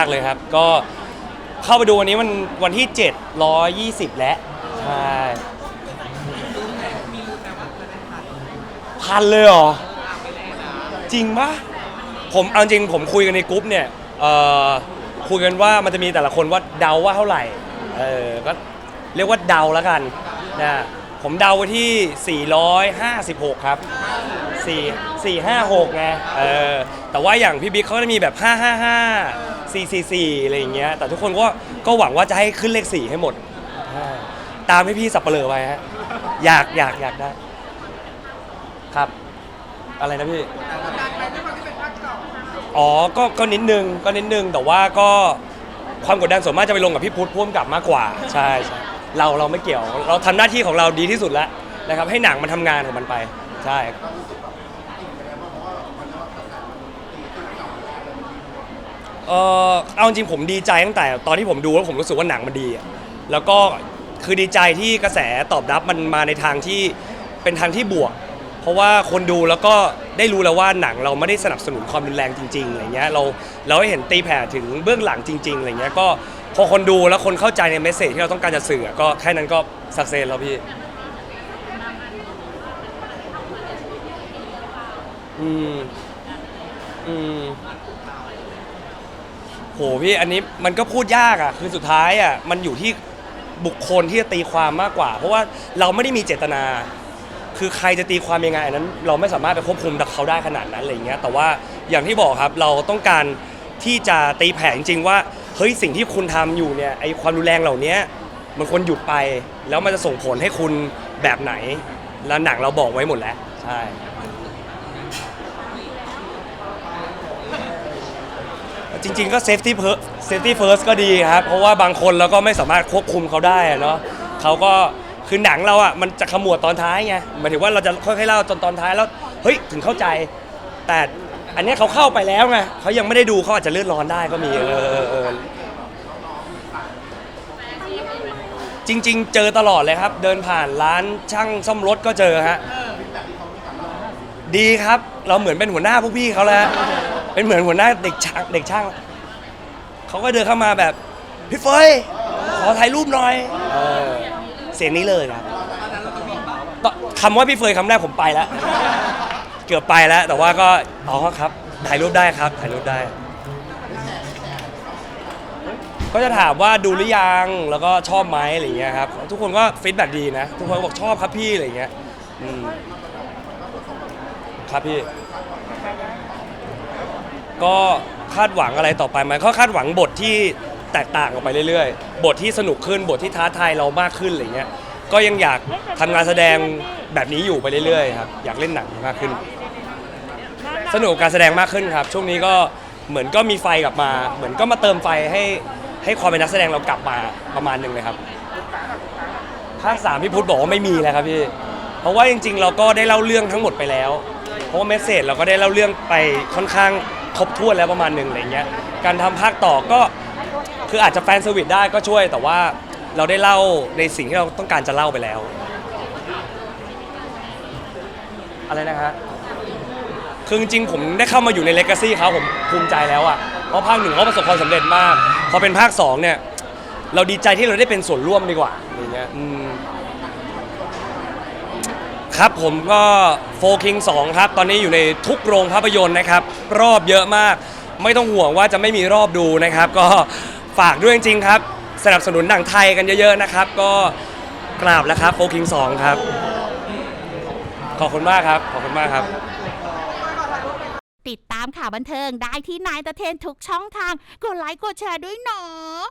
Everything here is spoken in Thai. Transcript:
ากเลยครับ ก็เข้าไปดูวันนี้มันวันที่ 720 แล้วใช่พันเลยเหรอ จริงปะผมเอาจริงผมคุยกันในกรุ๊ปเนี่ยเอ่อคุยกันว่ามันจะมีแต่ละคนว่าเดาว่าเท่าไหร่เออก็เรียกว่าเดาแล้วกันนะผมเดาไว้ที่ 456 ครับ 4 4 5 6ไงเออแต่ว่าอย่างพี่บิ๊กเขาก็จะมีแบบ 555 444อะไรอย่างเงี้ยแต่ทุกคนก็ก็หวังว่าจะให้ขึ้นเลข 4 ให้หมดใช่ตามให้พี่สับเปลือไปฮะอยากอยากอยากได้ ครับ อะไรนะพี่ อ๋อ ก็ก็นิดนึงก็นิดนึงแต่ว่าก็ความกดดันส่วนมากจะไปลงกับพี่พุทธพ่วงกับมากกว่า ใช่ใช่เราเราไม่เกี่ยว เราทำหน้าที่ของเราดีที่สุดแล้วนะครับ ให้หนังมันทำงานของมันไป ใช่ เออเอาจริงผมดีใจตั้งแต่ตอนที่ผมดูแล้วผมรู้สึกว่าหนังมันดีอะแล้วก็คือดีใจที่กระแสตอบรับมันมาในทางที่เป็นทางที่บวก เพราะว่าคนดูแล้วก็ได้รู้แล้วว่าหนังเราไม่ได้สนับสนุนความรุนแรงจริงๆอะไรเงี้ยเราเราให้เห็นตีแผ่ถึงเบื้องหลังจริงๆอะไรเงี้ยก็พอคนดูแล้วคนเข้าใจในเมสเซจที่เราต้องการจะสื่ออะก็แค่นั้นก็สักเซนแล้วพี่อืมอืม หพี่อันนี้มันก็พูดยากอะคือสุดท้ายอะมันอยู่ที่บุคคลที่จะตีความมากกว่า เพราะว่าเราไม่ได้มีเจตนา คือใครจะตีความยังไงอันนั้น เราไม่สามารถไปควบคุมดับเขาได้ขนาดนั้นอะไรเงี้ยแต่ว่าอย่างที่บอกครับเราต้องการที่จะตีแผ่จริงๆว่าเฮ้ยสิ่งที่คุณทำอยู่เนี่ยไอความรุนแรงเหล่านี้มันควรหยุดไป แล้วมันจะส่งผลให้คุณแบบไหน แล้วหนังเราบอกไว้หมดแล้วใช่ จริง ๆ ก็ safety first safety first ก็ดีครับ เพราะว่าบางคนเราก็ไม่สามารถควบคุมเขาได้อะเนาะเขาก็คือหนังเราอะมันจะขมวดตอนท้ายไงหมายถึงว่าเราจะค่อยๆเล่าจนตอนท้ายแล้วเฮ้ยถึงเข้าใจ แต่อันเนี้ยเขาเข้าไปแล้วไงเขายังไม่ได้ดูเขาอาจจะเลื่อนร้อนได้ก็มีเออเออเออจริง ๆ เจอตลอดเลยครับ เดินผ่านร้านช่างซ่อมรถก็เจอฮะดีครับ เราเหมือนเป็นหัวหน้าพวกพี่เขาแล้ว เป็นเหมือนหัวหน้าเด็กช่างเด็กช่างเขาก็เดินเข้ามาแบบพี่เฟยขอถ่ายรูปหน่อยเออเสียงนี้เลยครับตคำว่าพี่เฟยคำแรกผมไปแล้ว เกือบไปแล้ว แต่ว่าก็อ๋อครับถ่ายรูปได้ครับ ถ่ายรูปได้ ก็จะถามว่าดูหรือยังแล้วก็ชอบไหมอะไรอย่างเงี้ยครับทุกคนก็ฟีดแบ็ดีนะ ทุกคนก็บอกชอบครับพี่อะไรอย่างเงี้ยอืมครับพี่ ก็คาดหวังอะไรต่อไปไหมก็คาดหวังบทที่แตกต่างออกไปเรื่อยๆ บทที่สนุกขึ้นบทที่ท้าทายเรามากขึ้นอะไรเงี้ยก็ยังอยากทำงานแสดงแบบนี้อยู่ไปเรื่อยๆครับอยากเล่นหนังมากขึ้น สนุกกับการแสดงมากขึ้นครับ ช่วงนี้ก็เหมือนก็มีไฟกลับมา เหมือนก็มาเติมไฟให้ให้ความเป็นนักแสดงเรากลับมาประมาณหนึ่งเลยครับ ภาคสามพี่พุทธบอกว่าไม่มีแล้วครับพี่ เพราะว่าจริงๆ เราก็ได้เล่าเรื่องทั้งหมดไปแล้ว เพราะว่าเมสเซจเราก็ได้เล่าเรื่องไปค่อนข้าง ครบถ้วนแล้วประมาณหนึ่งอะไรเงี้ยการทำภาคต่อก็คืออาจจะแฟนเซอร์วิสได้ก็ช่วย แต่ว่าเราได้เล่าในสิ่งที่เราต้องการจะเล่าไปแล้ว อะไรนะฮะคือจริงๆผมได้เข้ามาอยู่ในเลกาซี่เขาผมภูมิใจแล้วอะเพราะภาคหนึ่งเขาประสบความสำเร็จมาก พอเป็นภาคสองเนี่ย เราดีใจที่เราได้เป็นส่วนร่วมดีกว่าอย่างเงี้ยอืม ครับผมก็โฟคิง2ครับ ตอนนี้อยู่ในทุกโรงภาพยนตร์นะครับ รอบเยอะมาก ไม่ต้องห่วงว่าจะไม่มีรอบดูนะครับ ก็ฝากด้วยจริงๆครับ สนับสนุนหนังไทยกันเยอะๆนะครับ ก็กราบแล้วครับโฟคิง2ครับ ขอบคุณมากครับ ขอบคุณมากครับ ติดตามข่าวบันเทิงได้ที่นายตะเทนทุกช่องทาง กดไลค์กดแชร์ด้วยเนาะ